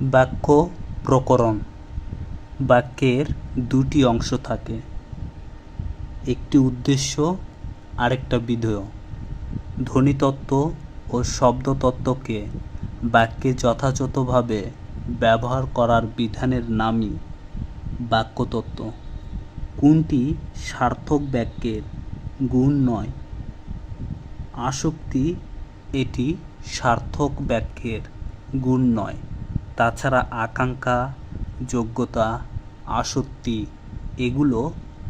বাক্য প্রকরণ। বাক্যের দুটি অংশ থাকে। একটি উদ্দেশ্য, আরেকটা বিধেয়। ধ্বনিতত্ত্ব ও শব্দতত্ত্বকে বাক্যে যথাযথভাবে ব্যবহার করার বিধানের নামই বাক্যতত্ত্ব। কোনটি সার্থক বাক্যের গুণ নয়? আসক্তি এটি সার্থক বাক্যের গুণ নয়। তাছাড়া আকাঙ্ক্ষা, যোগ্যতা, আসক্তি, এগুলো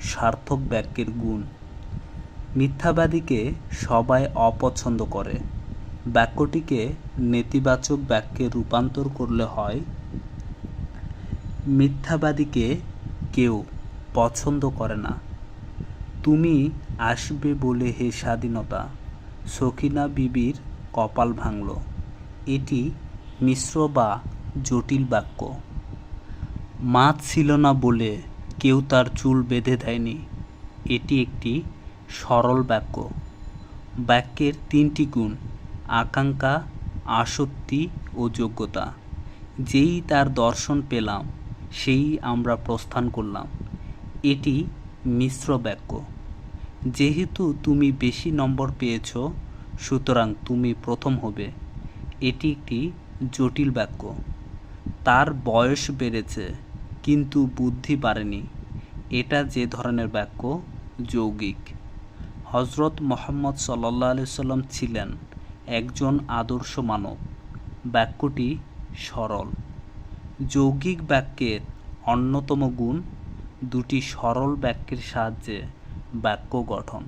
সার্থক বাক্যের গুণ। মিথ্যাবাদীকে সবাই অপছন্দ করে। বাক্যটিকে নেতিবাচক বাক্যে রূপান্তর করলে হয়, মিথ্যাবাদীকে কেউ পছন্দ করে না। তুমি আসবে বলে হে স্বাধীনতা, সখিনা বিবির কপাল ভাঙল। এটি মিশ্র বা জটিল বাক্য। মাছ ছিল না বলে কেউ তার চুল বেঁধে দেয়নি। এটি একটি সরল বাক্য। বাক্যের তিনটি গুণ, আকাঙ্ক্ষা, আসক্তি ও যোগ্যতা। যেই তার দর্শন পেলাম, সেই আমরা প্রস্থান করলাম। এটি মিশ্র বাক্য। যেহেতু তুমি বেশি নম্বর পেয়েছ, সুতরাং তুমি প্রথম হবে। এটি একটি জটিল বাক্য। তার বয়স বেড়েছে, কিন্তু বুদ্ধি বাড়েনি। এটা যে ধরনের বাক্য, যৌগিক। হজরত মোহাম্মদ সাল্লাহ আলি সাল্লাম ছিলেন একজন আদর্শ মানব। বাক্যটি সরল। যৌগিক বাক্যের অন্যতম গুণ দুটি সরল বাক্যের সাহায্যে বাক্য গঠন।